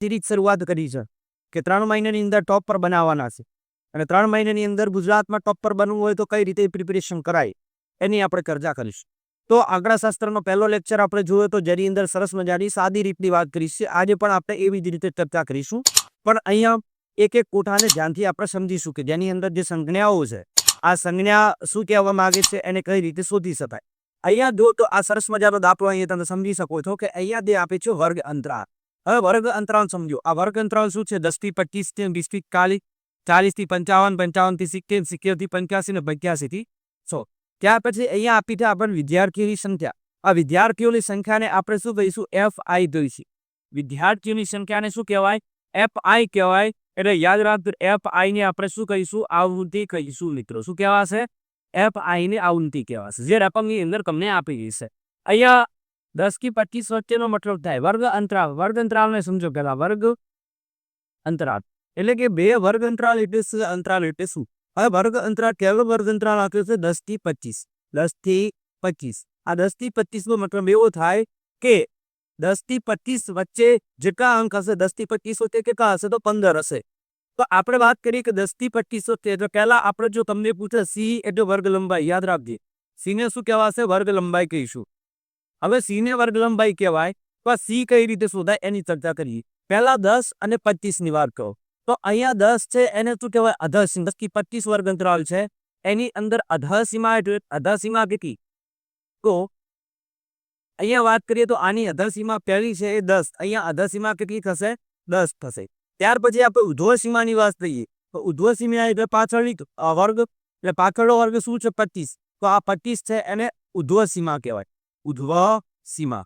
Series શરૂઆત કરી છે, કે ત્રણ મહિનાની અંદર ટોપ પર બનાવવાના છે. અને ત્રણ મહિનાની અંદર ગુજરાતમાં ટોપ પર બનવું હોય તો કઈ રીતે પ્રિપેરેશન કરાય, એની આપણે ચર્ચા કરીશું. તો આંકડાશાસ્ત્રનો પહેલો લેક્ચર આપણે જોયો તો જેની અંદર સરસ મજાની સાદી રીતની વાત કરીશું આજે પણ આપણે એવી જ રીતે ચર્ચા કરીશું. પણ અહીંયા એક એક કોઠાને ધ્યાનથી આપણે સમજીશું કે જેની અંદર જે સંજ્ઞાઓ છે, આ સંજ્ઞા શું કહેવા માગે છે, એને કઈ રીતે શોધી શકાય. અહીંયા જો તો આ સરસ મજાનો દાખલો અહીંયા તમે સમજી શકો છો કે અહીંયા જે આપે છે વર્ગ અંતરાળ હવે વર્ગ અંતરાલ સમજો. આ વર્ગ અંતરાલ શું છે? દસથી પચીસથી વીસથી ચાલીસ. ચાલીસથી પંચાવન પંચાવનથી સિત્તેર સિત્તેરથી પંચ્યાસી ને પંચ્યાસી થી સો. ત્યાર પછી અહીંયા આપી છે આપણને વિદ્યાર્થીઓની સંખ્યા. આ વિદ્યાર્થીઓની સંખ્યાને આપણે શું કહીશું? એફ આઈ જોઈશું વિદ્યાર્થીઓની સંખ્યાને શું કહેવાય? એફ આઈ કહેવાય. એટલે યાદ રાખજો, એફ આઈ ને આપણે શું કહીશું? આવૃત્તિ કહીશું મિત્રો. શું કહેવાશે? એફ આઈ ને આવૃત્તિ કહેવાશે. જે રકમની અંદર તમને આપી ગઈ અહીંયા દસથી પચીસ વચ્ચેનો મતલબ થાય વર્ગ અંતરાળ વર્ગ અંતરાળને સમજો પેલા વર્ગ અંતરાળ એટલે કે બે વર્ગ અંતરાળ એટલે શું અંતરાળ એટલે શું હવે વર્ગ અંતરાળ કેવો વર્ગ અંતરાળ આપ્યો છે દસથી પચીસ દસથી પચીસ આ દસથી પચીસ નો મતલબ એવો થાય કે દસથી પચીસ વચ્ચે જેટલા અંક હશે દસથી પચીસ વચ્ચે કેટલા હશે તો પંદર હશે તો આપણે વાત કરીએ કે દસથી પચીસ વચ્ચે તો પહેલા આપણે જો તમને પૂછે સી એટલે વર્ગ લંબાઈ યાદ રાખજે સી ને શું કહેવાશે વર્ગ લંબાઈ કહીશું હવે સી ને વર્ગ લંબાઈ કહેવાય તો સી કઈ રીતે શોધાય એની ચર્ચા કરીએ. પહેલા દસ અને પચીસની વાત કહો. તો અહીંયા દસ છે, એને શું કહેવાય? અધસીમા દસથી પચીસ વર્ગ અંતરાલ છે. એની અંદર અધસીમા એટલે અધસીમા કેટલી? તો અહીંયા વાત કરીએ તો આની અધસીમા પહેલી છે એ દસ. અહીંયા અધસીમા કેટલી થશે? દસ થશે. ત્યાર પછી આપણે ઉધ્વસીમાની વાત કરીએ. તો ઉધ્વસીમા એટલે પાછળની વર્ગ. એટલે પાછળનો વર્ગ શું છે? પચીસ. તો આ પચીસ છે એને ઉધ્વસીમા કહેવાય. ઉધ્વ સીમા.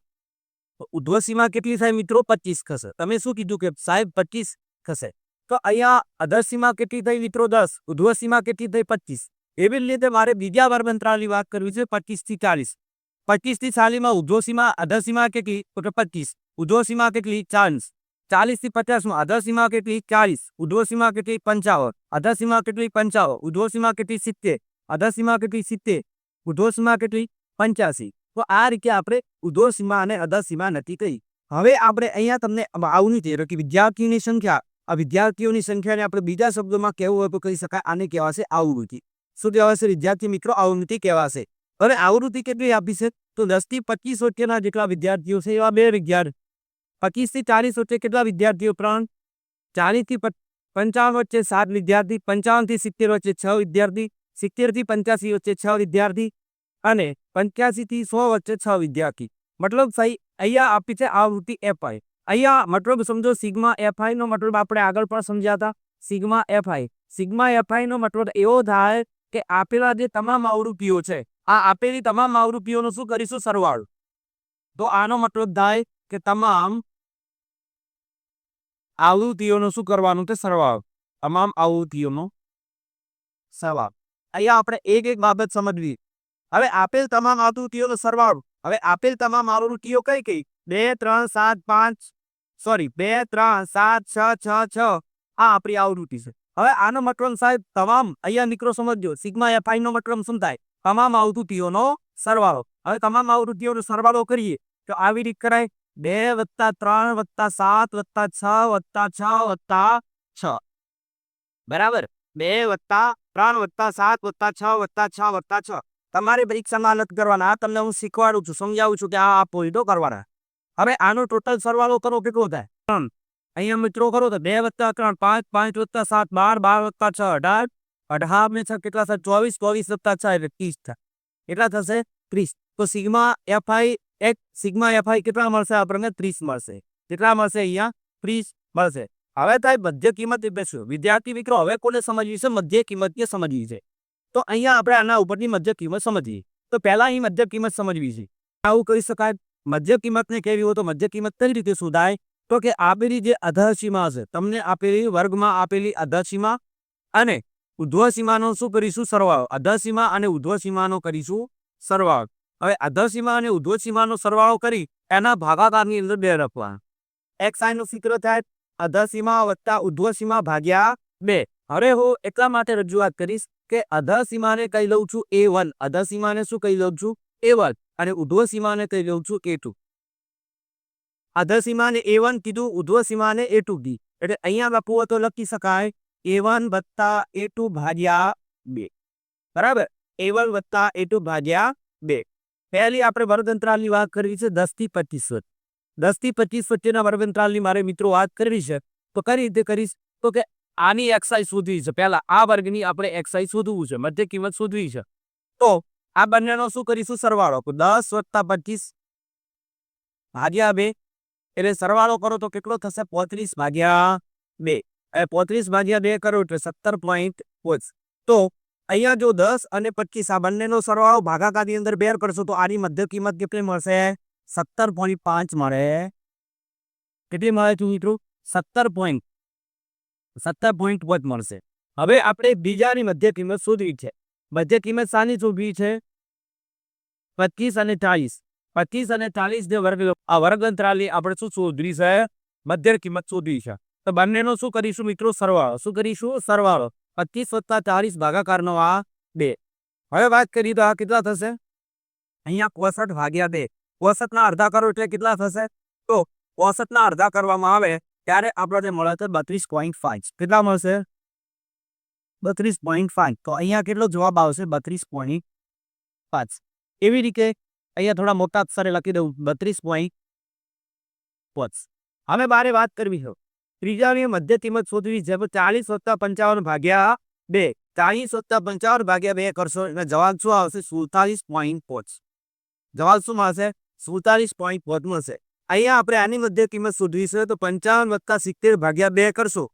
ઉધ્વ સીમા કેટલી થાય મિત્રો? પચીસ થશે. તમે શું કીધું કે સાહેબ પચીસ થશે? તો અહીંયા અધર સીમા કેટલી થઈ મિત્રો? દસ. ઉધ્વ સીમા કેટલી થઈ? પચીસ. એવી જ રીતે મારે બીજા વર્ગ મંત્રાલયની વાત કરવી છે પચીસથી ચાલીસ. પચીસથી ચાલીસમાં ઉધ્વ સીમા, અધર સીમા કેટલી? તો પચીસ. ઉધ્વ સીમા કેટલી? ચાલીસ. થી પચાસમાં અધર સીમા કેટલી? ચાલીસ. ઉધ્વ સીમા કેટલી? પંચાવન. અધર સીમા કેટલી? પંચાવન. ઉધ્વ સીમા કેટલી? સિત્તેર. અધર સીમા કેટલી? સિત્તેર. ઉધ્વ સીમા કેટલી? પંચ્યાસી. તો આ રીતે આપણે ઉધો સીમા અને અધા સીમા નક્કી કરી. હવે આપણે અહીંયા તમને આવું નહીં એટલે કે વિદ્યાર્થીઓની સંખ્યા, આ વિદ્યાર્થીઓની સંખ્યાને આપણે બીજા શબ્દોમાં કેવું હોય તો કહી શકાય, આને કહેવાશે આવૃત્તિ. શું કહેવાશે? વિદ્યાર્થી મિત્રો, આવૃત્તિ કહેવાશે. હવે આવૃત્તિ કેટલી આપી છે? તો દસથી પચીસ વચ્ચેના જેટલા વિદ્યાર્થીઓ છે, એવા બે વિદ્યાર્થી પચીસથી ચાલીસ વચ્ચે કેટલા વિદ્યાર્થીઓ? ત્રણ. ચાલીસથી પંચાવન વચ્ચે સાત વિદ્યાર્થી, પંચાવનથી સિત્તેર વચ્ચે છ વિદ્યાર્થી, સિત્તેરથી પંચ્યાસી વચ્ચે છ વિદ્યાર્થી અને પંચ્યાસી થી સો વચ્ચે છ વિદ્યાર્થી. મતલબ સહી, અહીંયા આપી છે આવૃત્તિ એફઆઈ અહીંયા મતલબ સમજો સિગ્મા એફઆઈ નો મતલબ આપણે આગળ પણ સમજ્યા હતા. સિગ્મા એફઆઈ સિગ્મા એફઆઈ નો મતલબ એવો થાય કે આપેલા જે તમામ આવૃત્તિઓ છે, આ આપેલી તમામ આવૃત્તિઓનો શું કરીશું સરવાળો? તો આનો મતલબ થાય કે તમામ આવૃત્તિઓનો શું કરવાનું તે સરવાળો. તમામ આવૃત્તિઓનો સરવાળો. અહીંયા આપણે એક એક બાબત સમજવી. હવે આપેલ તમામ આકૃતિઓનો સરવાળો. હવે આપેલ તમામ આકૃતિઓ કઈ કઈ? બે, ત્રણ, સાત, પાંચ, સોરી, બે, ત્રણ, સાત, છ છ છ. આ આપણી આવૃત્તિ છે. હવે આનો મતલબ સાહેબ તમામ અહીંયા મિત્રો સમજજો, સિગ્મા એફઆઈ નો મતલબ શું થાય? તમામ આવૃત્તિઓનો સરવાળો. હવે તમામ આવૃત્તિઓનો સરવાળો કરીએ. તો આવી રીત કરાય. બે વત્તા ત્રણ વત્તા સાત વત્તા છ વત્તા છ વત્તા છ. બરાબર? બે વત્તા ત્રણ વત્તા સાત વત્તા છ વત્તા છ વત્તા છ. તમારે પરીક્ષામાં નથી કરવાના. આ તમને હું શીખવાડું છું, સમજાવું છું કે આ આ પોઈન્ટો કરવાના. હવે આનો ટોટલ સરવાળો કરો, કેટલો થાય? ત્રણ. અહીંયા મિત્રો કરો તો બે વત્તા ત્રણ, પાંચ પાંચ વત્તા સાત, બાર બાર વત્તા છ, અઢાર. અઢાર ને છ કેટલા થાય? ચોવીસ ચોવીસ વત્તા છ એટલે ત્રીસ થાય. કેટલા થશે? ત્રીસ. તો સિગ્મા એફઆઈ એક, સિગ્મા એફઆઈ કેટલા મળશે આપણને? ત્રીસ મળશે. કેટલા મળશે અહીંયા? ત્રીસ મળશે. હવે થાય મધ્ય કિંમત શું વિદ્યાર્થી મિત્રો, હવે કોને સમજવી છે? મધ્ય કિંમતને સમજવી છે. તો અહીંયા આપણે આના ઉપરની મધ્ય કિંમત સમજીએ. તો પહેલા અહીં મધ્ય કિંમત સમજવી છે. આવું કહી શકાય. મધ્ય કિંમતને કેવી હોય તો મધ્ય કિંમત કઈ રીતે શોધાય? તો કે આપેલી જે અધસીમા હશે તમને આપેલી વર્ગમાં આપેલી અધસીમા અને ઉધ્વસીમાનો શું કરીશું? સરવાળો. અધસીમા અને ઉધ્વસીમાનો કરીશું સરવાળો. હવે અધસીમા અને ઉધ્વસીમાનો સરવાળો કરી એના ભાગાકારની અંદર બે લખવા એક આઈનું સૂત્ર થાય અધસીમા વત્તા ઉધ્વસીમા ભાગ્યા બે. હવે હું એટલા માટે રજૂઆત કરીશ કે અધસીમાને કહી લઉં છું એ વન અધસીમાને શું કહી લઉં છું? એ વન અને ઉધ્વ સીમાને કહી લઉં છું એ ટુ. અધર સીમાને એ વન કીધું, ઉધ્વ સીમાને એ ટુ બી એટલે અહીંયા બાપુ તો લખી શકાય, એ વન વત્તા એ ટુ ભાગ્યા બે. બરાબર? એ વન વત્તા એ ટુ ભાગ્યા બે. પહેલી આપણે વર્ગંતરાલની વાત કરવી છે દસથી પચીસ વચ્ચે. દસથી પચીસ વચ્ચેના વર્ગંતરાલની મારે મિત્રો વાત કરવી છે. તો કઈ રીતે કરીશ? તો કે આની એક્સાઇઝ શોધવી છે. પહેલા આ વર્ગની આપણે એક્સાઇઝ શોધવું છે. મધ્ય કિંમત શોધવી છે. તો આ બંનેનો શું કરીશું? સરવાળો દસ વત્તા પચીસ ભાગ્યા બે. એટલે સરવાળો કરો તો કેટલો થશે? પોત્રીસ ભાગ્યા બે. પોત્રીસ ભાગ્યા બે કરો એટલે સત્તર પોઈન્ટ પોચ. તો અહીંયા જો દસ અને પચીસ આ બંનેનો સરવાળો ભાગાકારની અંદર બેર કરશો તો આની મધ્ય કિંમત કેટલી મળશે? સત્તર પોઈન્ટ પાંચ મળે. કેટલી મળે છું મિત્રો? સત્તર પોઈન્ટ સત્તર પોઈન્ટ વધ મળશે. હવે આપણે બીજાની મધ્ય કિંમત શોધવી છે. મધ્ય કિંમત શાની શોધવી છે? પચીસ અને ચાલીસ. પચીસ અને ચાલીસ જે વર્ગ, આ વર્ગંતરાલની આપણે શું શોધવી છે? મધ્ય કિંમત શોધવી છે. તો બંનેનો શું કરીશું મિત્રો? સરવાળો. શું કરીશું? સરવાળો. પચીસ વત્તા ચાલીસ ભાગાકારનો આ બે. હવે વાત કરીએ તો આ કેટલા થશે? અહીંયા કોસઠ ભાગ્યા બે. કોસઠના અડધા કરો એટલે કેટલા થશે? તો કોસઠના અડધા કરવામાં આવે ત્યારે આપણને મળે છે બત્રીસ પોઈન્ટ પાંચ. કેટલા મળશે? બત્રીસ પોઈન્ટ પાંચ. તો અહીંયા કેટલો જવાબ આવશે? બત્રીસ પોઈન્ટ પાંચ. એવી રીતે અહીંયા થોડા મોટા અક્ષરે લખી દઉં. બત્રીસ પોઈન્ટ પાંચ. હવે મારે વાત કરવી છે. ત્રીજાની મધ્ય કિંમત શોધવી છે. ચાલીસ વત્તા પંચાવન ભાગ્યા બે. ચાલીસ વત્તા પંચાવન ભાગ્યા બે કરશો. એટલે જવાબ શું આવશે? સુડતાલીસ પોઈન્ટ પાંચ. જવાબ શું મળશે? સુડતાલીસ પોઈન્ટ પાંચ મળશે. અહીંયા આપણે આની મધ્ય કિંમત શોધવી છે તો પંચાવન વત્તા સિત્તેર ભાગ્યા બે કરશો.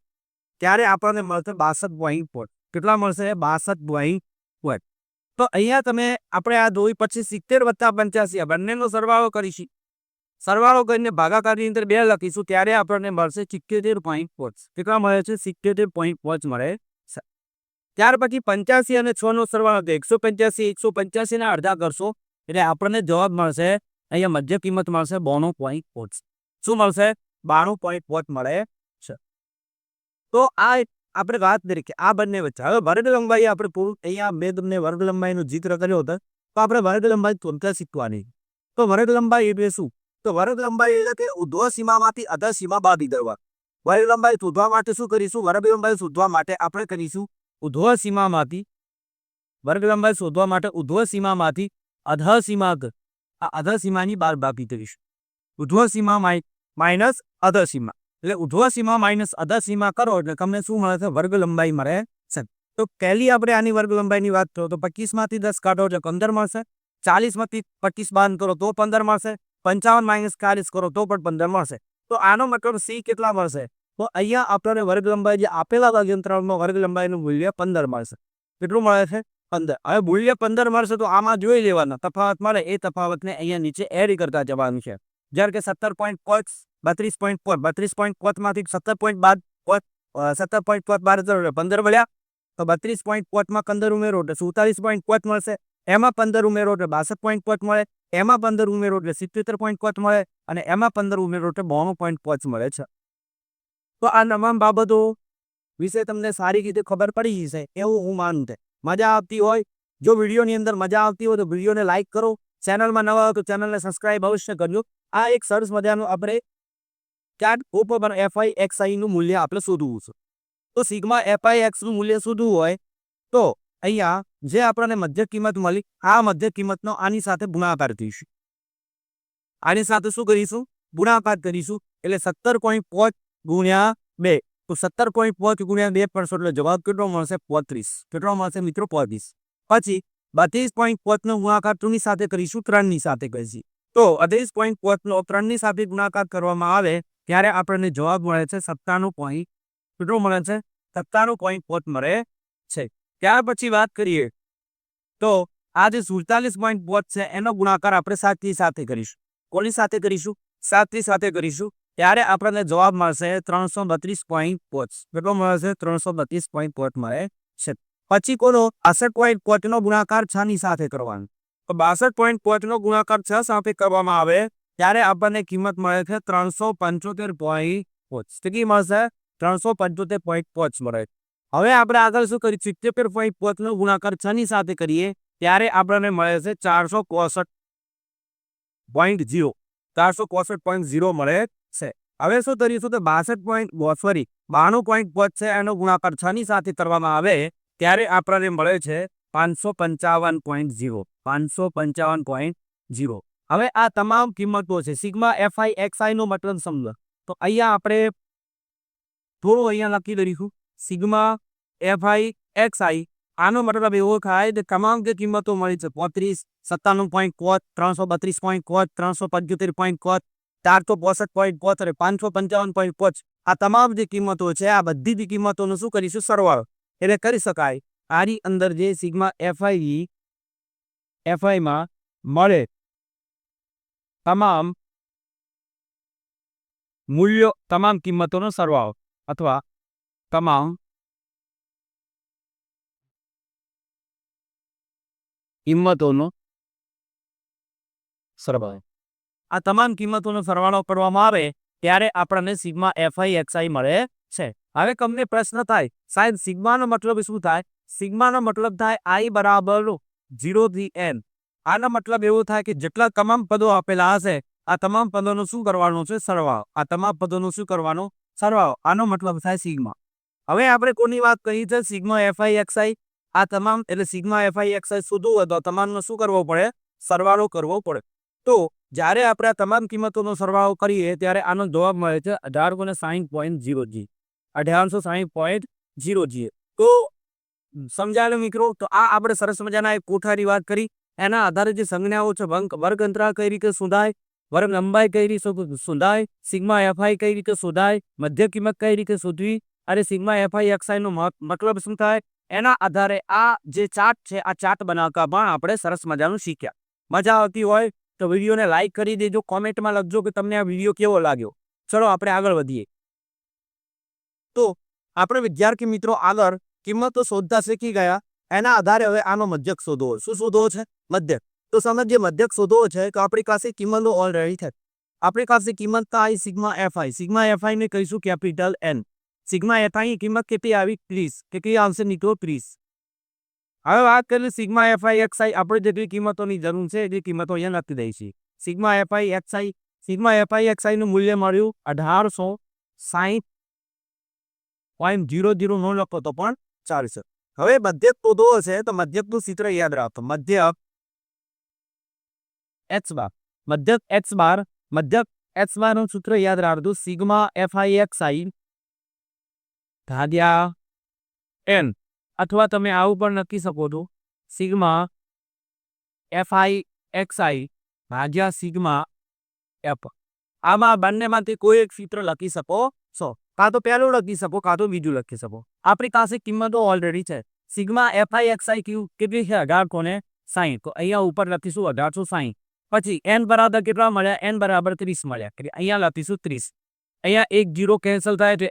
ત્યારે આપણને મળશે બાસઠ પોઈન્ટ પોઈન્ટ કેટલા મળશે? બાસઠ પોઈન્ટ પોઈન્ટ તો અહીંયા તમે, આપણે આ જોઈ પછી સિત્તેર વત્તા પંચ્યાસી, આ બંનેનો સરવાળો કરીશું. સરવાળો કરીને ભાગાકારની અંદર બે લખીશું, ત્યારે આપણને મળશે સિત્તેર પોઈન્ટ પાંચ કેટલા મળે છે? સિત્તેર પોઈન્ટ પાંચ મળે છે. ત્યાર પછી પંચ્યાસી અને છ નો સરવાળો એકસો પંચ્યાસી, એકસો પંચ્યાસીના અડધા કરશો. એટલે આપણને જવાબ મળશે અહીંયા મધ્ય કિંમત મળશે બોનો પોઈન્ટ પોચ શું મળશે? બાણું પોઈન્ટ પોચ મળે છે. તો આ આપણે વાત કરી આ બંને વચ્ચે. હવે વર્ગ લંબાઈ આપણે પૂરું અહીંયા મેં તમને વર્ગ લંબાઈનું ચિત્ર કર્યો હતો, તો આપણે વર્ગ લંબાઈ તોડતા શીખવાની. તો વર્ગ લંબાઈ એટલે શું? તો વર્ગ લંબાઈ એટલે કે ઉધ્વ સીમામાંથી અધર સીમા બાદ દરવા વર્ગ લંબાઈ શોધવા માટે શું કરીશું? વર્ગ લંબાઈ શોધવા માટે આપણે કરીશું ઉધ્વ સીમામાંથી વર્ગ લંબાઈ શોધવા માટે ઉધ્વ સીમામાંથી અધર સીમા આ અધર સીમાની બાર ભાગી કરીશું ઉધ્વ સીમા માઇનસ અધર સીમા. એટલે ઉધ્વ સીમા માઇનસ અધર સીમા કરો એટલે તમને શું મળે છે? વર્ગ લંબાઈ મળે છે. તો પહેલી આપણે આની વર્ગ લંબાઈની વાત કરો તો પચીસમાંથી દસ કાઢો એટલે પંદર મળશે. ચાલીસમાંથી પચીસ બાદ કરો તો પંદર મળશે. પંચાવન માઇનસ ચાલીસ કરો તો પણ પંદર મળશે. તો આનો મતલબ સી કેટલા મળશે? તો અહીંયા આપણને વર્ગ લંબાઈ જે આપેલા વર્ગયંત્રણમાં વર્ગ લંબાઈનું મૂલ્ય પંદર મળશે. કેટલું મળે છે? પંદર. હવે મૂલ્ય પંદર મળશે તો આમાં જોઈ લેવાના. તફાવત મળે એ તફાવતને અહીંયા નીચે એડ કરતા જવાનું છે. જ્યારે કે સત્તર પોઈન્ટ પાંચ, બત્રીસ પોઈન્ટ પાંચ, બત્રીસ પોઈન્ટ પાંચમાંથી સત્તર પોઈન્ટ બાદ પાંચ સત્તર પોઈન્ટ પાંચ બાર હજાર પંદર મળ્યા તો બત્રીસ પોઈન્ટ પાંચમાં પંદર ઉમેરો એટલે સુડતાલીસ પોઈન્ટ પાંચ મળશે. એમાં પંદર ઉમેરો એટલે બાસઠ પોઈન્ટ પાંચ મળે. એમાં પંદર ઉમેરો એટલે સિત્યોતેર પોઈન્ટ પાંચ મળે અને એમાં પંદર ઉમેરો એટલે બોણું પોઈન્ટ પાંચ મળે છે. તો આ તમામ બાબતો વિશે તમને સારી રીતે ખબર પડી જશે. એવું હું માનું છે મજા આવતી હોય. જો વિડીયોની અંદર મજા આવતી હોય તો વિડીયોને લાઇક કરો. ચેનલમાં નવા હોય તો ચેનલને સબસ્ક્રાઇબ અવશ્ય કરજો. આ એક સરસ મજાનું આપણે ચાર્ટ ઉપર એફઆઈ એક્સઆઈ નું મૂલ્ય આપણે શોધવું છે. તો સિગ્મા એફઆઈ એક્સનું મૂલ્ય શોધવું હોય તો અહીંયા જે આપણને મધ્ય કિંમત મળી, આ મધ્ય કિંમતનો આની સાથે ગુણાકાર કરીશું. આની સાથે શું કરીશું? ગુણાકાર કરીશું. એટલે સત્તર પોઈન્ટ પાંચ ગુણ્યા બે. તો સત્તર પોઈન્ટ પાંચ ગુણ્યા બે કરશો એટલે જવાબ કેટલો મળશે? પોત્રીસ. કેટલો મળશે મિત્રો? પોત્રીસ. પછી બત્રીસ પોઈન્ટ પાંચનો ગુણાકાર ટુની સાથે કરીશું ત્રણની સાથે કરીશું. તો અઢીસ પોઈન્ટ પાંચનો ત્રણની સાથે ગુણાકાર કરવામાં આવે ત્યારે આપણને જવાબ મળે છે સત્તાણું પોઈન્ટ કેટલો મળે છે? સત્તાણું પોઈન્ટ પાંચ મળે છે. ત્યાર પછી વાત કરીએ તો આ જે સુડતાલીસ પોઈન્ટ પાંચ છે, એનો ગુણાકાર આપણે સાતની સાથે કરીશું. કોની સાથે કરીશું? સાતની સાથે કરીશું. ત્યારે આપણને જવાબ મળશે ત્રણસો બત્રીસ પોઈન્ટ પોચ કેટલો મળે છે ત્રણસો બત્રીસ પોઈન્ટ પોચ મળે છે. પછી કોનો? બાસઠ પોઈન્ટ પાંચનો ગુણાકાર છ ની સાથે કરવાનો. તો બાસઠ પોઈન્ટ પાંચનો ગુણાકાર છ સાથે કરવામાં આવે ત્યારે આપણને કિંમત મળે છે ત્રણસો પંચોતેર પોઈન્ટ પોચ કેટલી મળશે? ત્રણસો પંચોતેર પોઈન્ટ પોચ મળે. હવે આપણે આગળ શું કરીએ? સિત્યોતેર પોઈન્ટ પાંચનો ગુણાકાર છ ની સાથે કરીએ ત્યારે આપણને મળે છે ચારસો ચોસઠ પોઈન્ટ જીરો ચારસો પોસઠ પોઈન્ટ ઝીરો મળે છે. હવે શું કરીશું તો બાસઠ પોઈન્ટ સોરી બાણું પોઈન્ટ પાંચ છે એનો ગુણાકાર છ ની સાથે કરવામાં આવે ત્યારે આપણને મળે છે પાંચસો પંચાવન પોઈન્ટ ઝીરો. પાંચસો પંચાવન પોઈન્ટ ઝીરો. હવે આ તમામ કિંમતો છે. સિગ્મા એફઆઈ એક્સઆઈ નો મતલબ સમજો. તો અહીંયા આપણે થોડું અહીંયા લખી દઈશું સિગ્મા એફઆઈ એક્સઆઈ આનો મતલબ એવો થાય કે તમામ જે કિંમતો મળી છે, પોત્રીસ, સત્તાણું પોઈન્ટ કોત ત્રણસો બત્રીસ પોઈન્ટ કોત ત્રણસો પંચોતેર પોઈન્ટ કોત ચારસો પોસઠ પોઈન્ટ અને પાંચસો પંચાવન પોઈન્ટ પોચ. આ તમામ જે કિંમતો છે, આ બધી જ કિંમતોનો શું કરીશું? સરવાળો. એટલે કરી શકાય. આની અંદર જે સિગ્મા એફઆઈ એફઆઈમાં મળે તમામ મૂલ્યો, તમામ કિંમતોનો સરવાળો અથવા તમામ કિંમતોનો સરવાળો. આ તમામ કિંમતોનો સરવાળો કરવામાં આવે ત્યારે આપણને સિગ્મા એફઆઈ એક્સઆઈ મળે છે. હવે તમને પ્રશ્ન થાય, સાહેબ, સિગ્માનો મતલબ શું થાય? સિગ્માનો મતલબ થાય આઈ બરાબરથી એન આનો મતલબ એવો થાય કે જેટલા તમામ પદો આપેલા હશે, આ તમામ પદોનો શું કરવાનો છે? સરવાળો. આ તમામ પદોનો શું કરવાનો? સરવાળો. આનો મતલબ થાય સિગ્મા. હવે આપણે કોની વાત કહી છે? સિગ્મા એફઆઈ એક્સઆઈ આ તમામ, એટલે સિગ્મા એફઆઈ એક્સઆઈ શોધવું હોય તો તમામનો શું કરવો પડે? સરવાળો કરવો પડે. તો જ્યારે આપણે તમામ કિંમતોનો સરવાળો કરીએ, ત્યારે આનો જવાબ મળે છે અઢારસો ને સાહીઠ પોઈન્ટ ઝીરો જી અઢારસો સાહીઠ પોઈન્ટ ઝીરો જી તો સમજાયેલો મિત્રો? તો આ આપણે સરસ મજાના એક કોઠારી વાત કરી. એના આધારે જે સંજ્ઞાઓ છે વર્ગ અંતરાલ કઈ રીતે શોધાય, વર્ગ લંબાઈ કઈ રીતે શોધાય, સિગ્મા એફઆઈ કઈ રીતે શોધાય, મધ્ય કિંમત કઈ રીતે શોધવી અને સિગ્મા એફઆઈ એક્સઆઈ નો મતલબ શું થાય? એના આધારે આ જે ચાર્ટ છે, આ ચાર્ટ બનાવતા પણ આપણે સરસ મજાનું શીખ્યા. મજા આવતી હોય તો વિડીયોને લાઇક કરી દેજો, કોમેન્ટમાં લખજો કે તમને આ વીડિયો કેવો લાગ્યો. ચલો, આપણે આગળ વધીએ. તો, આપણે વિદ્યાર્થી મિત્રો આગળ કિંમતો શોધતા શીખી ગયા. એના આધારે હવે આનો મધ્યક શોધવો શું શોધવો છે? મધ્યક. તો સમજીએ, મધ્યક શોધવો છે તો આપણી પાસે કિંમતો ઓલરેડી છે. આપણી પાસે કિંમત તો આવી સિગ્મા એફઆઈ સિગ્મા એફઆઈ ને કહીશું કેપિટલ એન સિગ્મા એફઆઈ કિંમત કેટલી આવી? ત્રીસ. કેટલી આવશે? નીકળો ત્રીસ. હવે વાત કરીએ સિગ્મા એફઆઈ એક્સઆઈ. આપણે જેટલી કિંમતોની જરૂર છે એટલી કિંમતો અહીંયા લખી છે sigma FI XI, sigma FI XI નું મૂલ્ય મળ્યું અઢારસો સાહીઠ પોઈન્ટ જીરો જીરો નો લખો તો પણ ચાલશે હવે મધ્યક શોધવો છે તો મધ્યકનું સૂત્ર યાદ રાખો. મધ્યક એક્સ બાર, મધ્યક એક્સ બાર, મધ્યક એક્સ બારનું સૂત્ર યાદ રાખજો. Sigma f i x i ભાગ્યા એન. અથવા તમે આવું પણ લખી શકો છો. Sigma F I X I ભાગ્યા સિગ્મા એફ. આમાં બંનેમાંથી કોઈ એક સૂત્ર લખી શકો છો. કાં તો પહેલું લખી શકો, કાં તો બીજું લખી શકો. આપણી પાસે કિંમતો ઓલરેડી છે. સિગ્મા એક્સ આઈ ક્યુ કેટલી છે? અઢાર કોને સાહીઠ. તો અહીંયા ઉપર લખીશું અઢારસો સાહીઠ. પછી એન બરાબર કેટલા મળ્યા? એન બરાબર ત્રીસ મળ્યા. અહીંયા લખીશું ત્રીસ. અહીંયા એક જીરો કેન્સલ થાય એટલે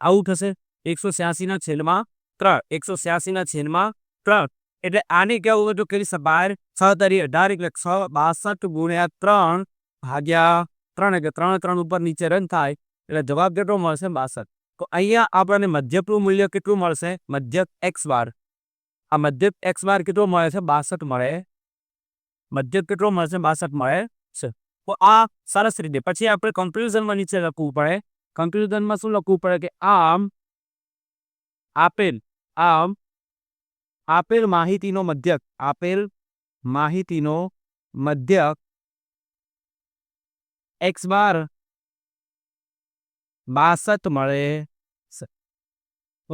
આવું થશે. એકસો છ્યાસીના છેદમાં ત્રણ, એકસો છ્યાસીના છેદમાં ત્રણ. એટલે આને કેવું હતું? કે બાર? છ તરી અઢાર એટલે છ, બાસઠ ગુણ્યા ત્રણ ભાગ્યા ત્રણ એટલે ત્રણ ત્રણ ઉપર નીચે રન થાય. એટલે જવાબ કેટલો મળશે? બાસઠ. તો અહીંયા આપણને મધ્યકનું મૂલ્ય કેટલું મળશે? મધ્યક એક્સ બાર. આ મધ્યક એક્સ બાર કેટલો મળે છે? બાસઠ મળે. મધ્યક કેટલો મળશે બાસઠ મળે છે. તો આ સરસ રીતે. પછી આપણે કન્ક્લુઝનમાં નીચે લખવું પડે. કન્ક્લુઝનમાં શું લખવું પડે? કે આમ આપેલ આમ, આપેલ માહિતીનો મધ્યક, આપેલ માહિતીનો મધ્યક એક્સ બાર બાસઠ મળે છે.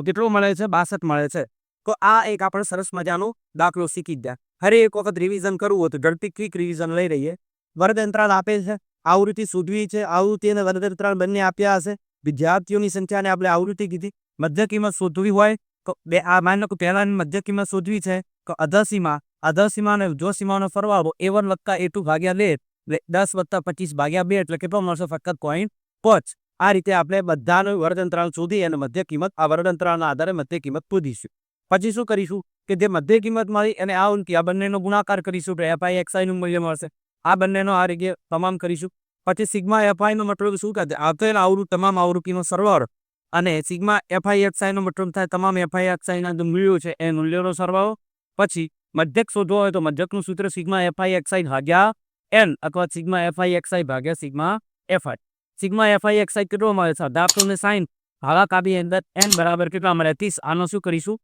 કેટલું મળે છે? બાસઠ મળે છે. તો આ એક આપણે સરસ મજાનો દાખલો શીખી ગયા. હરે એક વખત રિવિઝન કરવું હોય તો ઝડપી ક્વિક રિવિઝન લઈ રહીએ વર્ગ અંતરાલ આપે છે. આવૃત્તિ શોધવી છે. આવૃત્તિ અને વર્ગંતરાલ બંને આપ્યા હશે. વિદ્યાર્થીઓની સંખ્યાને આપણે આવૃત્તિ કીધી. મધ્ય કિંમત શોધવી હોય બે, આ માની લો કે પહેલાની મધ્ય કિંમત શોધવી છે, તો અધસીમા અધસીમા અને ઉધ્વસીમાનો સરવાળો એ વન વત્તા એ ટુ ભાગ્યા બે, એટલે દસ વત્તા પચીસ ભાગ્યા બે, એટલે કેટલો મળશે? ફક્ત પોઈન્ટ પાંચ. આ રીતે આપણે બધાનો વર્ણતંત્રાલ શોધી અને મધ્ય કિંમત, આ વર્ણતંત્રાલના આધારે મધ્ય કિંમત શોધીશું પછી શું કરીશું? કે જે મધ્ય કિંમત મળી અને આ ઉંકી આ બંનેનો ગુણાકાર કરીશું તો એફઆઈ એક્સઆઈ નું મૂલ્ય મળશે. આ બંનેનો આ રીતે તમામ કરીશું. પછી સિગ્મા એફઆઈ નો મતલબ શું કહે આપેલ આવૃત તમામ આવૃત્તિનો સરવાળો. અને સિગ્મા એફઆઈ એક્સઆઈ નો મતલબ થાય તમામ એફઆઈ એક્સઆઈ ના જે મૂલ્યો છે એ મૂલ્યોનો સરવાળો. પછી મધ્યક શોધવો હોય તો મધ્યકનું સૂત્ર sigma f i x i ભાગ્યા એન અથવા સિગ્મા એફઆઈ એક્સઆઈ ભાગ્યા sigma FI. Sigma FI XI કેટલો મળે છે? અઢારસો ને સાઈઠ ભાગાકારની અંદર એન બરાબર કેટલા મળે? ત્રીસ. આનો શું કરીશું?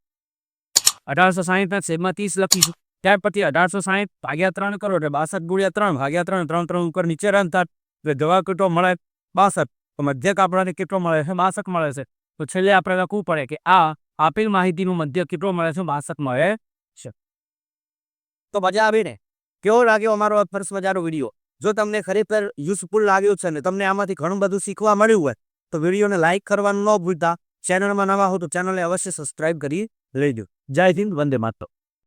અઢારસો સાહીઠના છેદમાં ત્રીસ લખીશું. ત્યાર પછી અઢારસો સાહીઠ ભાગ્યા ત્રણ કરો એટલે બાસઠ ગુણ્યા ત્રણ ભાગ્યા ત્રણ ત્રણ ત્રણ ઉપર નીચે રન થાય. એટલે જવાબ કેટલો મળે? બાસઠ. તો મધ્યક આપણને કેટલો મળે છે? બાસઠ મળે છે. તો છેલ્લે આપણે લખવું પડે કે આ આપેલ માહિતીનું મધ્ય કેટલો મળે છે? બાસઠ મળે છે. તો મજા આવી ને? કેવો લાગ્યો અમારો ફર્સ્ટ મજાનો વીડિયો? જો તમને ખરેખર યુઝફુલ લાગ્યો છે ને, તમને આમાંથી ઘણું બધું શીખવા મળ્યું હોય, તો વિડીયોને લાઇક કરવાનું ન ભૂલતા. ચેનલમાં નવા હો તો ચેનલને અવશ્ય સબસ્ક્રાઇબ કરી લેજો. જય હિન્દ, વંદે માતરમ.